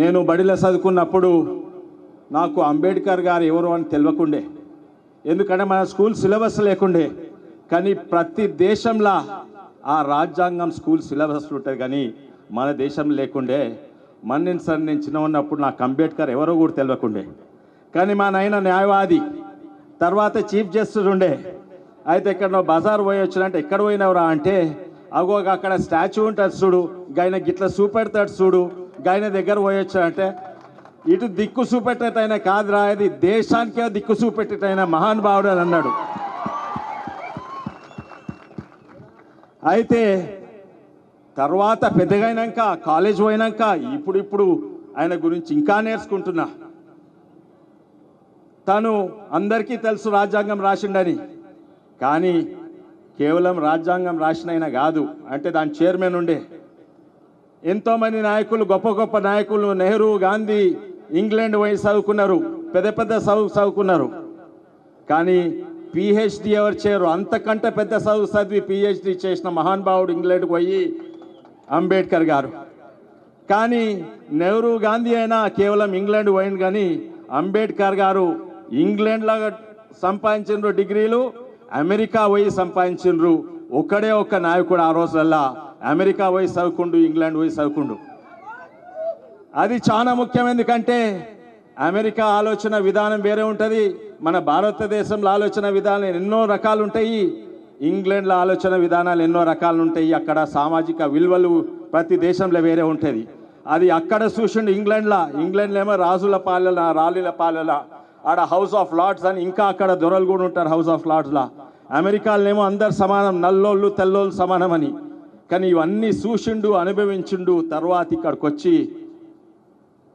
నేను బడిలో చదువుకున్నప్పుడు నాకు అంబేద్కర్ గారు ఎవరు అని తెలియకుండే. ఎందుకంటే మన స్కూల్ సిలబస్ లేకుండే. కానీ ప్రతి దేశంలో ఆ రాజ్యాంగం స్కూల్ సిలబస్ ఉంటుంది కానీ మన దేశం లేకుండే. మన్నిన్ సార్ నేను చిన్న ఉన్నప్పుడు నాకు అంబేద్కర్ ఎవరో కూడా తెలియకుండే. కానీ మా నాయన న్యాయవాది తర్వాత చీఫ్ జస్టిస్ ఉండే. అయితే ఇక్కడ బజార్ పోయి వచ్చినంటే ఎక్కడ పోయినవరా అంటే అగో అక్కడ స్టాచ్యూ ఉంటుంది చూడు గాయన గిట్ల చూపెడతాడు చూడు గాయన దగ్గర పోయొచ్చారంటే ఇటు దిక్కు చూపెట్టేటైనా కాదురా ఇది దేశానికే దిక్కు చూపెట్టేటైనా మహానుభావుడు అని అన్నాడు. అయితే తర్వాత పెద్దగైనాక కాలేజ్ పోయినాక ఇప్పుడు ఇప్పుడు ఆయన గురించి ఇంకా నేర్చుకుంటున్నా. తను అందరికీ తెలుసు రాజ్యాంగం రాసిండని కానీ కేవలం రాజ్యాంగం రాసినైనా కాదు అంటే దాని చైర్మన్ ఉండే. ఎంతోమంది నాయకులు గొప్ప గొప్ప నాయకులు నెహ్రూ గాంధీ ఇంగ్లాండ్ పోయి చదువుకున్నారు. పెద్ద పెద్ద చదువు చదువుకున్నారు. కానీ పిహెచ్డి ఎవరు చేయరు? అంతకంటే పెద్ద చదువు చదివి పిహెచ్డి చేసిన మహానుభావుడు ఇంగ్లాండ్కి పోయి అంబేద్కర్ గారు. కానీ నెహ్రూ గాంధీ అయినా కేవలం ఇంగ్లాండ్ పోయింది కానీ అంబేద్కర్ గారు ఇంగ్లాండ్లో సంపాదించిండ్రు డిగ్రీలు అమెరికా పోయి సంపాదించిండ్రు ఒక్కడే ఒక్క నాయకుడు ఆ రోజులల్లా అమెరికా పోయి చదువుకుండు ఇంగ్లాండ్ పోయి చదువుకుండు. అది చాలా ముఖ్యం ఎందుకంటే అమెరికా ఆలోచన విధానం వేరే ఉంటుంది. మన భారతదేశంలో ఆలోచన విధానం ఎన్నో రకాలు ఉంటాయి. ఇంగ్లాండ్లో ఆలోచన విధానాలు ఎన్నో రకాలు ఉంటాయి. అక్కడ సామాజిక విలువలు ప్రతి దేశంలో వేరే ఉంటుంది. అది అక్కడ చూసిండు ఇంగ్లాండ్లో. ఇంగ్లాండ్లో ఏమో రాజుల పాలన రాలీల పాలన. ఆడ హౌస్ ఆఫ్ లార్డ్స్ అని ఇంకా అక్కడ దొరలు కూడా ఉంటారు హౌస్ ఆఫ్ లార్డ్స్లో. అమెరికాలోనేమో అందరు సమానం నల్లోళ్ళు తెల్లోళ్ళు సమానం అని కానీ ఇవన్నీ చూసిండు అనుభవించిండు తర్వాత ఇక్కడికి వచ్చి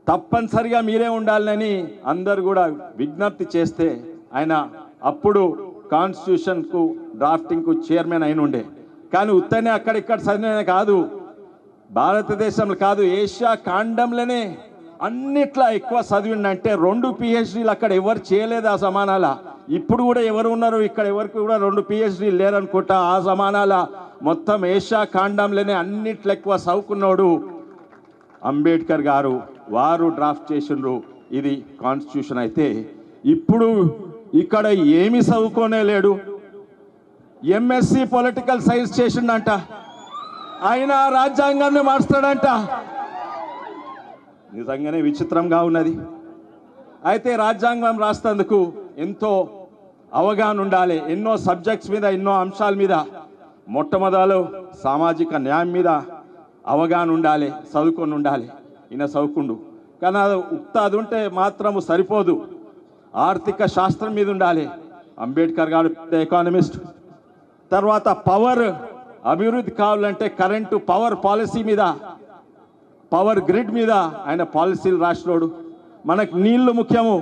తప్పనిసరిగా మీరే ఉండాలని అందరు కూడా విజ్ఞప్తి చేస్తే ఆయన అప్పుడు కాన్స్టిట్యూషన్కు డ్రాఫ్టింగ్కు చైర్మన్ అయిన ఉండే కానీ ఉత్తనే అక్కడిక్కడ చదివిన కాదు. భారతదేశంలో కాదు ఏషియా ఖాండంలోనే అన్నిట్లా ఎక్కువ చదివిండంటే రెండు పిహెచ్డీలు అక్కడ ఎవరు చేయలేదు ఆ సమానాల ఇప్పుడు కూడా ఎవరు ఉన్నారు ఇక్కడ ఎవరికి కూడా రెండు పిహెచ్డీలు లేరనుకుంటా ఆ సమానాల మొత్తం ఏషియా ఖండంలోనే అన్నిట్లో ఎక్కువ చదువుకున్నాడు అంబేద్కర్ గారు. వారు డ్రాఫ్ట్ చేసిండ్రు. ఇది కాన్స్టిట్యూషన్ అయితే ఇప్పుడు ఇక్కడ ఏమి చదువుకోనే లేడు. ఎంఎస్సి పొలిటికల్ సైన్స్ చేసిండంట. ఆయన రాజ్యాంగాన్ని మార్స్తాడంట. నిజంగానే విచిత్రంగా ఉన్నది. అయితే రాజ్యాంగం రాస్తందుకు ఎంతో అవగాహన ఉండాలి ఎన్నో సబ్జెక్ట్స్ మీద ఎన్నో అంశాల మీద మొట్టమొదలు సామాజిక న్యాయం మీద అవగాహన ఉండాలి చదువుకొని ఉండాలి. ఈయన చదువుకుండు. కానీ అది ఉత్త అది ఉంటే మాత్రము సరిపోదు. ఆర్థిక శాస్త్రం మీద ఉండాలి. అంబేద్కర్ గారు ఎకానమిస్ట్ తర్వాత పవర్ అభివృద్ధి కావాలంటే కరెంటు పవర్ పాలసీ మీద పవర్ గ్రిడ్ మీద ఆయన పాలసీలు రాసినోడు. మనకు నీళ్ళు ముఖ్యము.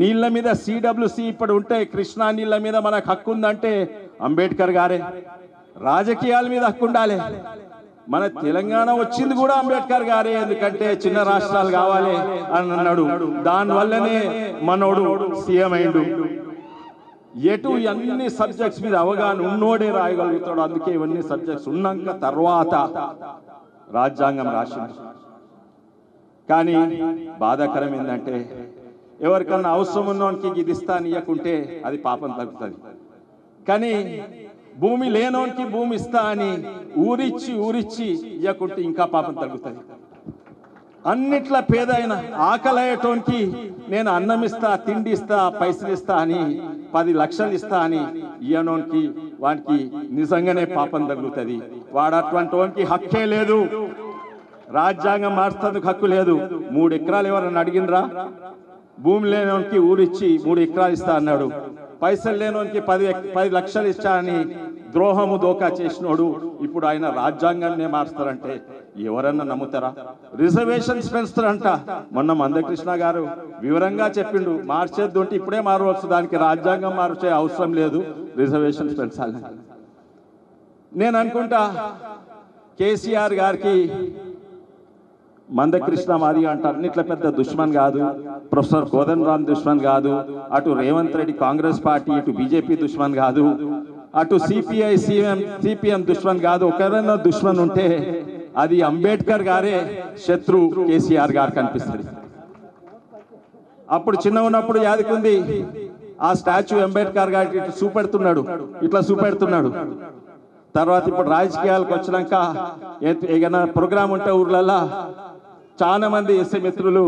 నీళ్ళ మీద సిడబ్ల్యూసి ఇప్పుడు ఉంటే కృష్ణా నీళ్ళ మీద మనకు హక్కు ఉందంటే అంబేద్కర్ గారే. రాజకీయాల మీద హక్కు ఉండాలి. మన తెలంగాణ వచ్చింది కూడా అంబేద్కర్ గారే ఎందుకంటే చిన్న రాష్ట్రాలు కావాలి అని అన్నాడు. దానివల్లనే మనోడు సీఎం అయిండు. ఎటు అన్ని సబ్జెక్ట్స్ మీద అవగాహన ఉన్నోడే రాయగలుగుతాడు అందుకే ఇవన్నీ సబ్జెక్ట్స్ ఉన్నాక తర్వాత రాజ్యాంగం రాసింది కానీ బాధాకరం ఏంటంటే ఎవరికన్నా అవసరం ఉన్నోనికి ఇది ఇస్తా అని ఇవ్వకుంటే అది పాపం తగ్గుతుంది. కానీ భూమి లేనోనికి భూమి ఇస్తా అని ఊరిచ్చి ఊరిచ్చి ఇవ్వకుంటే ఇంకా పాపం తగ్గుతుంది. అన్నిట్లా పేదైన ఆకలయ్యేటోనికి నేను అన్నం ఇస్తా తిండి ఇస్తా పైసలు ఇస్తా అని పది లక్షలు ఇస్తా అని ఇయ్యనోనికి వానికి నిజంగానే పాపం తగ్గుతుంది. వాడు అటువంటి వానికి హక్కే లేదు. రాజ్యాంగం మార్చేందుకు హక్కు లేదు. మూడు ఎకరాలు ఎవరన్నా అడిగినరా భూమి లేనోనికి ఊరిచ్చి మూడు ఎకరాలు ఇస్తా అన్నాడు. పైసలు లేనోనికి పది పది లక్షలు ఇచ్చానని ద్రోహము దోకా చేసినోడు ఇప్పుడు ఆయన రాజ్యాంగాన్నే మారుస్తారంటే ఎవరన్నా నమ్ముతారా? రిజర్వేషన్స్ పెంచుతారంట. మొన్న మందకృష్ణ గారు వివరంగా చెప్పిండు మార్చేద్దు ఉంటే ఇప్పుడే మారవచ్చు దానికి రాజ్యాంగం మార్చే అవసరం లేదు రిజర్వేషన్స్ పెంచాలని. నేను అనుకుంటా కేసీఆర్ గారికి మందకృష్ణ మాది అంటారు. అన్నిట్లో పెద్ద దుష్మన్ కాదు. ప్రొఫెసర్ కోదన్ రామ్ దుష్మన్ కాదు. అటు రేవంత్ రెడ్డి కాంగ్రెస్ పార్టీ ఇటు బీజేపీ దుష్మన్ కాదు. అటు సిపిఐ సిఎం సిపిఎం దుష్మన్ కాదు. ఒకరైనా దుష్మన్ ఉంటే అది అంబేద్కర్ గారే శత్రు కేసీఆర్ గారు కనిపిస్తుంది. అప్పుడు చిన్న ఉన్నప్పుడు యాదకుంది ఆ స్టాచ్యూ అంబేద్కర్ గారికి ఇట్లా చూపెడుతున్నాడు. ఇట్లా చూపెడుతున్నాడు. తర్వాత ఇప్పుడు రాజకీయాలకు వచ్చినాక ఏదైనా ప్రోగ్రామ్ ఉంటే ఊర్లల్లో చాలా మంది ఎస్సీ మిత్రులు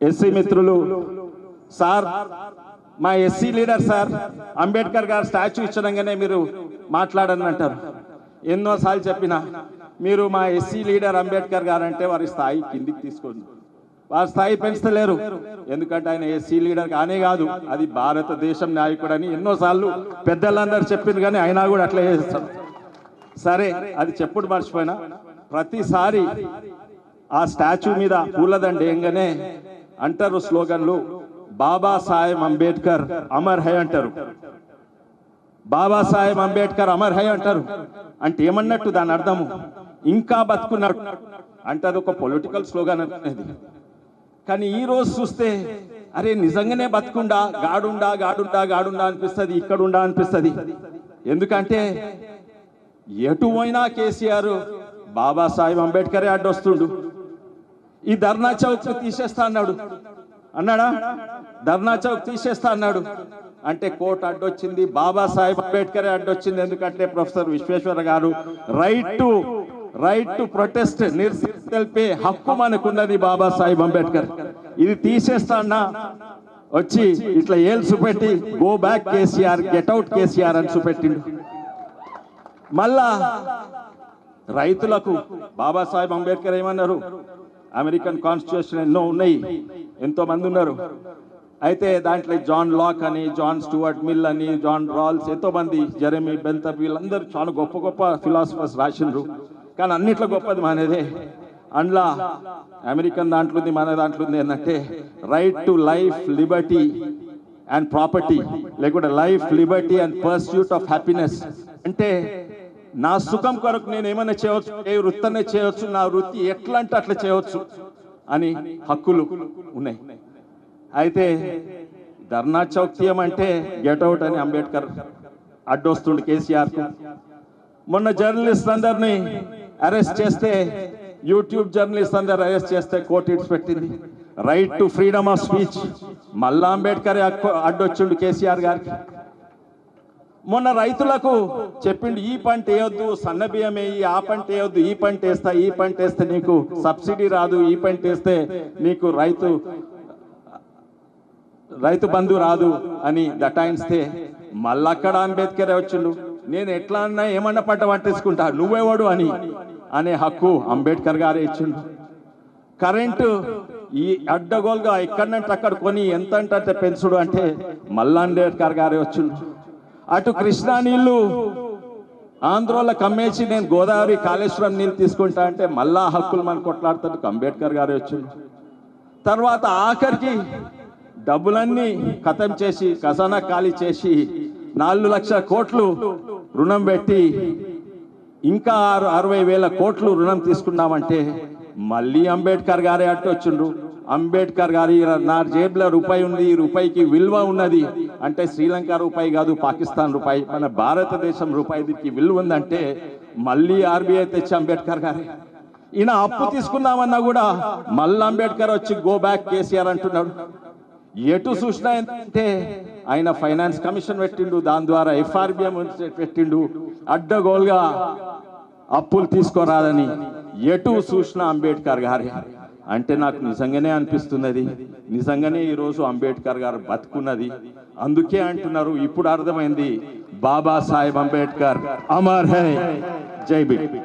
ఎస్సీ మిత్రులు. సార్ మా ఎస్సీ లీడర్ సార్ అంబేద్కర్ గారు స్టాచ్యూ ఇచ్చడంగానే మీరు మాట్లాడని అంటారు. ఎన్నోసార్లు చెప్పినా మీరు మా ఎస్సీ లీడర్ అంబేద్కర్ గారు అంటే వారి స్థాయి కిందికి తీసుకోండి. వారి స్థాయి పెంచలేరు. ఎందుకంటే ఆయన ఎస్సీ లీడర్ కానే కాదు అది భారతదేశం నాయకుడు అని ఎన్నోసార్లు పెద్దలందరూ చెప్పింది కానీ అయినా కూడా అట్లా చేస్తాం సరే అది చెప్పుడు మర్చిపోయినా ప్రతిసారి ఆ స్టాచ్యూ మీద పూలదండ ఏంగానే అంటారు స్లోగన్లు. బాబాసాహెబ్ అంబేద్కర్ అమర్ హై అంటారు. బాబాసాహెబ్ అంబేద్కర్ అమర్ హై అంటారు. అంటే ఏమన్నట్టు దాని అర్థము? ఇంకా బతుకున్నాడు అంటే అది ఒక పొలిటికల్ స్లోగన్ అనేది. కానీ ఈ రోజు చూస్తే అరే నిజంగానే బతుకుండా గాడుండా గాడుండా గాడుండా అనిపిస్తుంది ఇక్కడుండా అనిపిస్తుంది. ఎందుకంటే ఎటు పోయినా కేసీఆర్ బాబాసాహెబ్ అంబేద్కరే అడ్డొస్తుండు. ఈ ధర్నా చౌక్ తీసేస్తా అన్నాడు. అన్నాడా? ధర్నా చౌక్ తీసేస్తా అన్నాడు. అంటే కోర్టు అడ్డొచ్చింది బాబాసాహెబ్ అంబేద్కర్ అడ్డొచ్చింది. ఎందుకంటే ప్రొఫెసర్ విశ్వేశ్వర గారు right to right to protest నిరసన తెలిపే హక్కు మనకున్నది బాబాసాహెబ్ అంబేద్కర్. ఇది తీసేస్తా అన్నా. వచ్చి ఇట్లా ఏల్సు చూపెట్టి go back KCR get out KCR అని చూపెట్టిండు మళ్ళా రైతులకు బాబాసాహెబ్ అంబేద్కర్ ఏమన్నారు? అమెరికన్ కాన్స్టిట్యూషన్ ఎన్నో ఉన్నాయి. ఎంతో మంది ఉన్నారు. అయితే దాంట్లో జాన్ లాక్ అని జాన్ స్టూవర్ట్ మిల్ అని జాన్ రాల్స్ ఎంతో మంది జెరెమీ బెల్తప్ వీళ్ళందరూ చాలా గొప్ప గొప్ప ఫిలాసఫర్స్ రాసిండ్రు. కానీ అన్నిట్లో గొప్పది మనదే. అందులో అమెరికన్ దాంట్లో ఉంది మన దాంట్లో ఉంది ఏంటంటే right to life liberty and property లేకుంటే life liberty and pursuit of happiness అంటే నా సుఖం కొరకు నేను ఏమైనా చేయవచ్చు? ఏ వృత్తనే చేయవచ్చు? నా వృత్తి ఎట్లా అంటే అట్లా చేయవచ్చు అని హక్కులు ఉన్నాయి. అయితే ధర్నా చౌక్యం అంటే గెట్అవుట్ అని అంబేద్కర్ అడ్డొస్తుండు కేసీఆర్ మొన్న జర్నలిస్ట్ అందరిని అరెస్ట్ చేస్తే యూట్యూబ్ జర్నలిస్ట్ అందరు అరెస్ట్ చేస్తే కోర్టు ఇట్స్ పెట్టింది. Right to freedom of speech మళ్ళా అంబేద్కర్ అడ్డొచ్చిండు కేసీఆర్ గారికి. మొన్న రైతులకు చెప్పిండు ఈ పంట వేయొద్దు సన్న బియ్యం వేయి ఆ పంట వేయొద్దు ఈ పంట వేస్తా ఈ పంట వేస్తే నీకు సబ్సిడీ రాదు ఈ పంట వేస్తే నీకు రైతు రైతు బంధు రాదు అని దటాయిస్తే మళ్ళక్కడ అంబేద్కర్ వచ్చిండు. నేను ఎట్లా అన్నా ఏమన్నా పంట పట్టేసుకుంటా నువ్వేవాడు అని అనే హక్కు అంబేద్కర్ గారే ఇచ్చిండు. కరెంటు ఈ అడ్డగోలుగా ఎక్కడంటే అక్కడ కొని ఎంత అంటే పెంచుడు అంటే మల్లా అంబేద్కర్ గారే వచ్చిండు. అటు కృష్ణా నీళ్ళు ఆంధ్రోలో కమ్మేసి నేను గోదావరి కాళేశ్వరం నీళ్ళు తీసుకుంటా అంటే మళ్ళా హక్కులు మనం కొట్లాడుతాడు అంబేద్కర్ గారే వచ్చిండు. తర్వాత ఆఖరికి డబ్బులన్నీ ఖతం చేసి ఖజానా ఖాళీ చేసి నాలుగు లక్షల కోట్లు రుణం పెట్టి ఇంకా ఆరు అరవై వేల కోట్లు రుణం తీసుకున్నామంటే మళ్ళీ అంబేద్కర్ గారే అట్టు వచ్చిండ్రు అంబేద్కర్ గారి నా జేబులో రూపాయి ఉంది ఈ రూపాయికి విలువ ఉన్నది. అంటే శ్రీలంక రూపాయి కాదు పాకిస్తాన్ రూపాయి. మన భారతదేశం రూపాయి దీనికి విలువ ఉందంటే మళ్ళీ ఆర్బీఐ తెచ్చి అంబేద్కర్ గారి. ఈయన అప్పు తీసుకుందామన్నా కూడా మళ్ళీ అంబేద్కర్ వచ్చి గో బ్యాక్ కేసీఆర్ అంటున్నాడు. ఎటు చూసినా ఏంటంటే ఆయన ఫైనాన్స్ కమిషన్ పెట్టిండు దాని ద్వారా ఎఫ్ఆర్బిఎం పెట్టిండు. అడ్డగోలుగా అప్పులు తీసుకోరాదని ఎటు చూసినా అంబేద్కర్ గారి. అంటే నాకు నిజంగానే అనిపిస్తున్నది. నిజంగానే ఈరోజు అంబేద్కర్ గారు బతుకున్నది. అందుకే అంటున్నారు ఇప్పుడు అర్థమైంది బాబాసాహెబ్ అంబేద్కర్ అమర్ హై. జై బి